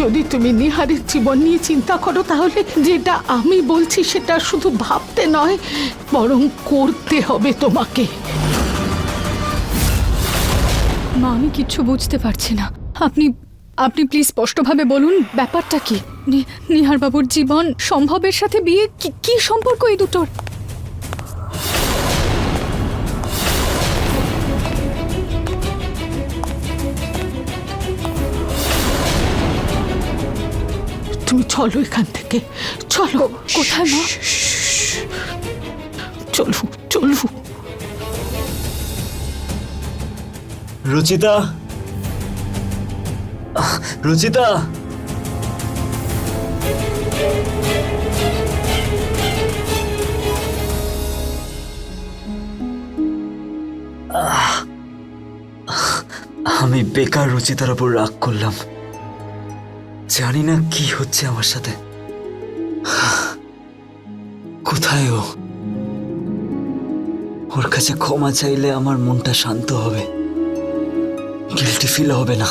যদি তুমি নিহারের জীবন নিয়ে চিন্তা করো তাহলে যেটা আমি বলছি সেটা শুধু ভাবতে নয়, বরং করতে হবে তোমাকে। মা, আমি কিচ্ছু বুঝতে পারছি না। আপনি আপনি প্লিজ স্পষ্টভাবে বলুন, ব্যাপারটা কি? নিহার বাবুর জীবন সম্ভবের সাথে বিয়ে কি সম্পর্ক এই দুটোর? চলো এখান থেকে। চলো কোথায় মা? চলু চলু। রুচিতা? রুচিতা? আমি বেকার রুচিতার উপর রাগ করলাম। জানি না কি হচ্ছে আমার সাথে। কোথায় ও? ওর কাছে ক্ষমা চাইলে আমার মনটা শান্ত হবে। গিলটি ফিল হবে না।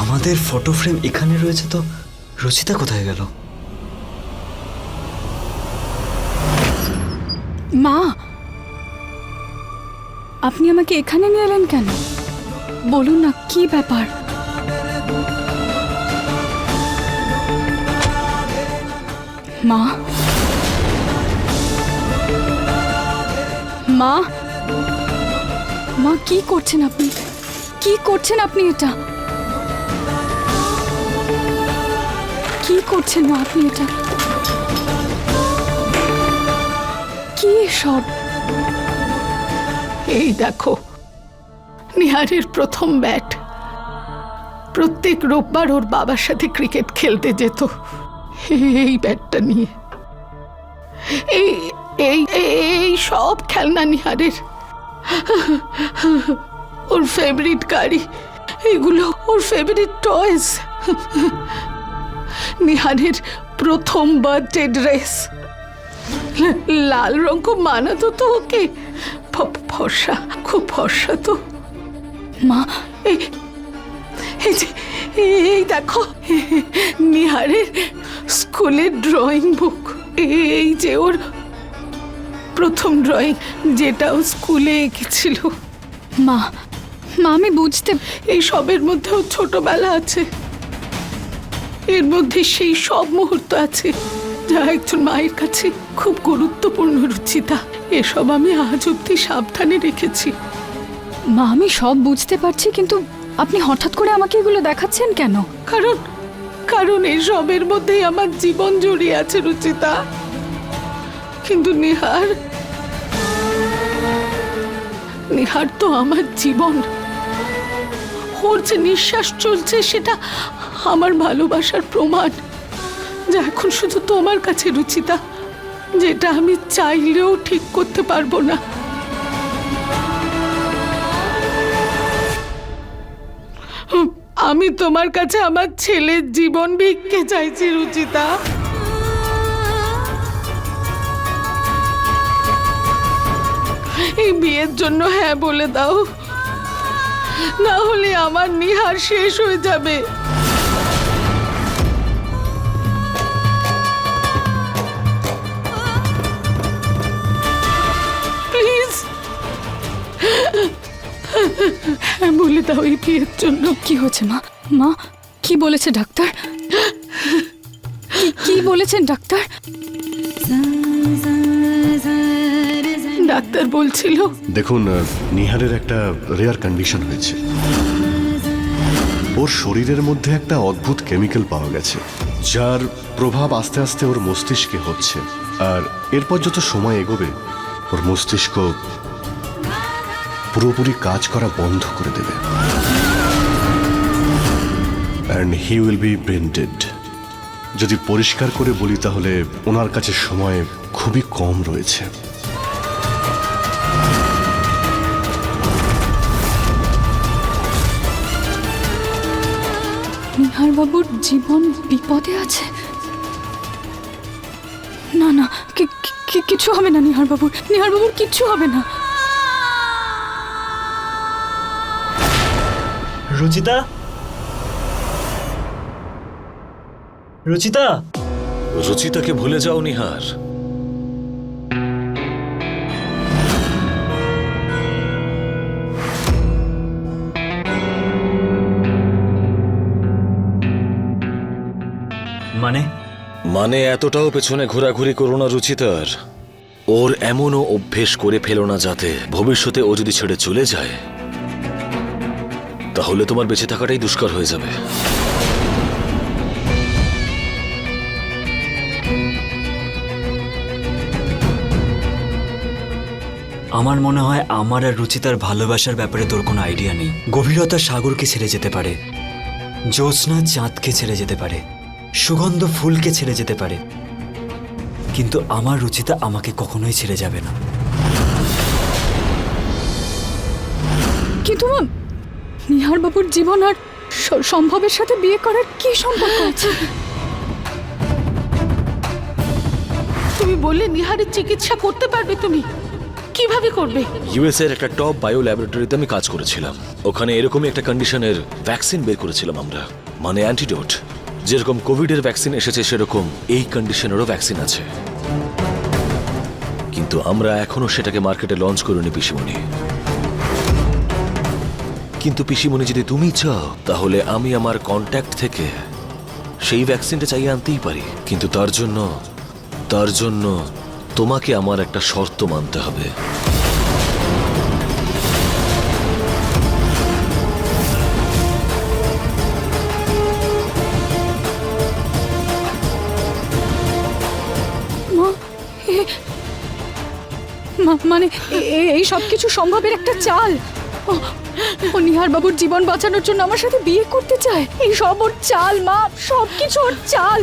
আমাদের ফটো ফ্রেম এখানে রয়েছে তো? রচিতা কোথায় গেল? মা! আপনি আমাকে এখানে নিয়ে এলেন কেন? বলুন না, কি ব্যাপার? মা! মা! মা, কি করছেন আপনি? কি করছেন আপনি এটা? কি করছেন মা আপনি এটা? কি সব এই দেখো, নিহারের প্রথম ব্যাট। প্রত্যেক রোববার ওর বাবার সাথে ক্রিকেট খেলতে যেত। এই ব্যাটটা নিয়ে। এই এই এই সব খেলনা নিহারের। ওর ফেভারিট গাড়ি, এগুলো ওর ফেভারিট টয়েস নিহারের প্রথম বার্থডে ড্রেস লাল রঙ খুব মানাতো তো ওকে। ফর্সা খুব ফর্সা তো। মা এই এই যে এই দেখো নিহারের স্কুলের ড্রয়িং বুক এই যে ওর প্রথম ড্রয়িং যেটা ও স্কুলে এঁকেছিল। মা মা আমি বুঝতে এই সবের মধ্যেও ছোটবেলা আছে। এর মধ্যে সেই সব মুহূর্ত আছে যা একজন মায়ের কাছে খুব গুরুত্বপূর্ণ রুচিতা। এসব আমি আজ অব্দি সাবধানে রেখেছি। মা আমি সব বুঝতে পারছি কিন্তু আপনি হঠাৎ করে আমাকে এগুলো দেখাচ্ছেন কেন? কারণ কারণ এসবের মধ্যেই আমার জীবন জড়িয়ে আছে রুচিতা। কিন্তু নিহার নিহার তো আমার জীবন। ওর যে নিঃশ্বাস চলছে সেটা আমার ভালোবাসার প্রমাণ, যা এখন শুধু তোমার কাছে রুচিতা, যেটা আমি চাইলেও ঠিক করতে পারব না। আমি তোমার কাছে আমার ছেলের জীবন ভিক্ষে চাইছি, রুচিতা। এই বিয়ের জন্য হ্যাঁ বলে দাও, না হলে আমার নিহার শেষ হয়ে যাবে। দাও এই বিয়ের জন্য। কি হয়েছে মা? মা কি বলেছে ডাক্তার? কি- কি বলেছেন ডাক্তার? ডাক্তার বলছিল। দেখুন নিহারের একটা রেয়ার কন্ডিশন হয়েছে। ওর শরীরের মধ্যে একটা অদ্ভুত কেমিক্যাল পাওয়া গেছে যার প্রভাব আস্তে আস্তে ওর মস্তিষ্কে হচ্ছে। আর এরপর যত সময় এগোবে ওর মস্তিষ্ক পুরোপুরি কাজ করা বন্ধ করে দেবে। And he will be branded যদি পরিষ্কার করে বলি তাহলে ওনার কাছে সময় খুবই কম রয়েছে। বাবুর জীবন বিপদে আছে। না না, কি- কি- কি- হবে না নিহার বাবুর নিহার বাবুর কিচ্ছু হবে না। রুচিতা? রুচিতা? রুচিতাকে ভুলে যাও নিহার। মানে? মানে এতটাও পেছনে ঘোরাঘুরি করো না রুচিতার। ওর এমনও অভ্যেস করে ফেলো না যাতে ভবিষ্যতে ও যদি ছেড়ে চলে যায় তাহলে তোমার বেঁচে থাকাটাই দুষ্কর হয়ে যাবে। আমার মনে হয় আমার আর রুচিতার ভালোবাসার ব্যাপারে তোর কোনো আইডিয়া নেই। গভীরতা সাগরকে ছেড়ে যেতে পারে জ্যোৎস্না চাঁদকে ছেড়ে যেতে পারে সুগন্ধ ফুলকে ছেড়ে যেতে পারে। কিন্তু আমার রুচিতা আমাকে কখনোই ছেড়ে যাবে না। কিন্তু মা নিহার বাবুর জীবন আর সম্ভবের সাথে বিয়ে করার কি সম্পর্ক আছে? তুমি বললে নিহারের চিকিৎসা করতে পারবে তুমি। কীভাবে করবে? ইউএস এর একটা টপ বায়ো ল্যাবরেটরিতে আমি কাজ করেছিলাম। ওখানে এরকমই একটা কন্ডিশনের ভ্যাকসিন বের করেছিলাম আমরা মানে অ্যান্টিডোট। যেরকম কোভিড এর ভ্যাকসিন এসেছে, সেরকম এই কন্ডিশনেরও ভ্যাকসিন আছে। কিন্তু আমরা এখনও সেটাকে মার্কেটে লঞ্চ করিনি, পিসিমণি। কিন্তু পিসিমণি যদি তুমি চাও, তাহলে আমি আমার কন্ট্যাক্ট থেকে সেই ভ্যাকসিনটা চাইয়ে আনতেই পারি। কিন্তু তার জন্য তার জন্য তোমাকে আমার একটা শর্ত মানতে হবে। মানে এই সব কিছু সম্ভবের একটা চাল। ও নিহার বাবুর জীবন বাঁচানোর জন্য আমার সাথে বিয়ে করতে চায়। এই সব ওর চাল মা সব কিছু ওর চাল।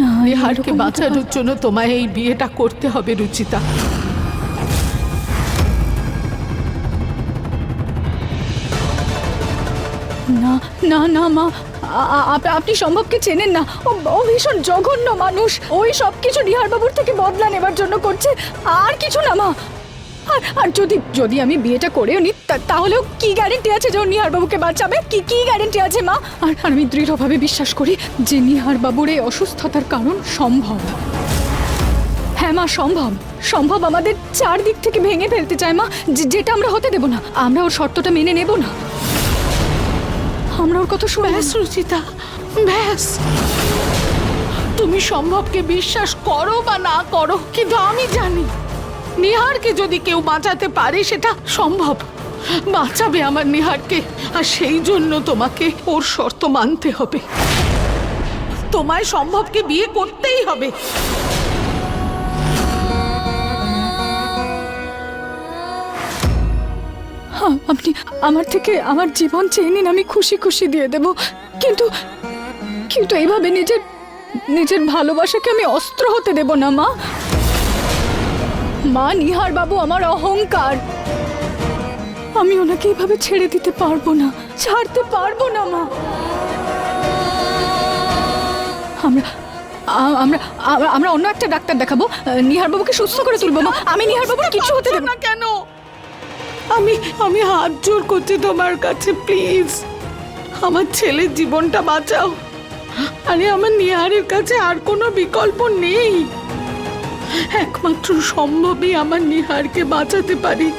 না নিহারকে বাঁচানোর জন্য তোমায় এই বিয়েটা করতে হবে রুচিতা। না না না মা আপনি সম্ভবকে চেনেন না। ও ভীষণ জঘন্য মানুষ। ওই সব কিছু নিহার বাবুর থেকে বদলা নেবার জন্য করছে। আর কিছু না মা। আর আর যদি যদি আমি বিয়েটা করেও নি, তা- তাহলেও কি গ্যারেন্টি আছে যে নিহার বাবুকে বাঁচাবে? কি কি গ্যারেন্টি আছে, মা? আর আমি দৃঢ়ভাবে বিশ্বাস করি যে নিহার বাবুর এই অসুস্থতার কারণ সম্ভব। হ্যাঁ মা, সম্ভব। সম্ভব আমাদের চারদিক থেকে ভেঙে ফেলতে চায়, মা। যেটা আমরা হতে দেব না, আমরা ওর শর্তটা মেনে নেব না। আমরা ওর কথা শুনে ব্যাস, রুচিতা, ব্যাস। তুমি সম্ভবকে বিশ্বাস করো বা না করো, কিন্তু আমি জানি নিহারকে যদি কেউ বাঁচাতে পারে সেটা সম্ভব। বাঁচাবে আমার নিহারকে আর সেই জন্য তোমাকে ওর শর্ত মানতে হবে। তোমায় সম্ভবকে বিয়ে করতেই হবে। হ্যাঁ, আপনি আমার থেকে আমার জীবন চেয়ে নিন আমি খুশি খুশি দিয়ে দেব। কিন্তু কিন্তু এইভাবে নিজের নিজের ভালোবাসাকে আমি অস্ত্র হতে দেব না মা। মা নিহার বাবু আমার অহংকার। আমি ওনাকে এইভাবে ছেড়ে দিতে পারব না ছাড়তে পারব না মা। আমরা আমরা আমরা- অন্য একটা ডাক্তার দেখাবো। নিহার বাবুকে সুস্থ করে তুলবো মা। আমি নিহার বাবুর কিছু হতে দেব না। না কেন? আমি আমি হাত জোর করছি তোমার কাছে প্লিজ। আমার ছেলের জীবনটা বাঁচাও। আরে আমার নিহারের কাছে আর কোনো বিকল্প নেই। একমাত্র সম্ভবই আমার নিহারকে বাঁচাতে পারি।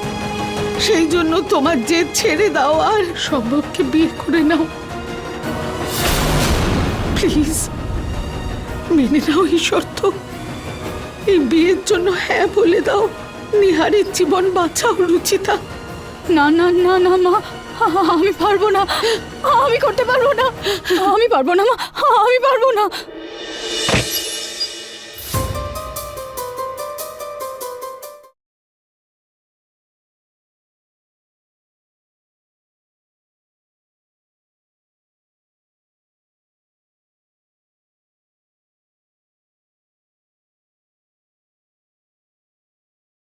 সেই জন্য তোমার জেদ ছেড়ে দাও আর সম্ভবকে বিয়ে করে নাও। প্লিজ, মেনে নাও এই শর্ত। এই বিয়ের জন্য হ্যাঁ বলে দাও। নিহারের জীবন বাঁচাও, রুচিতা। না না না না, মা, আমি পারব না। আমি করতে পারব না। আমি পারব না, মা, আমি পারব না।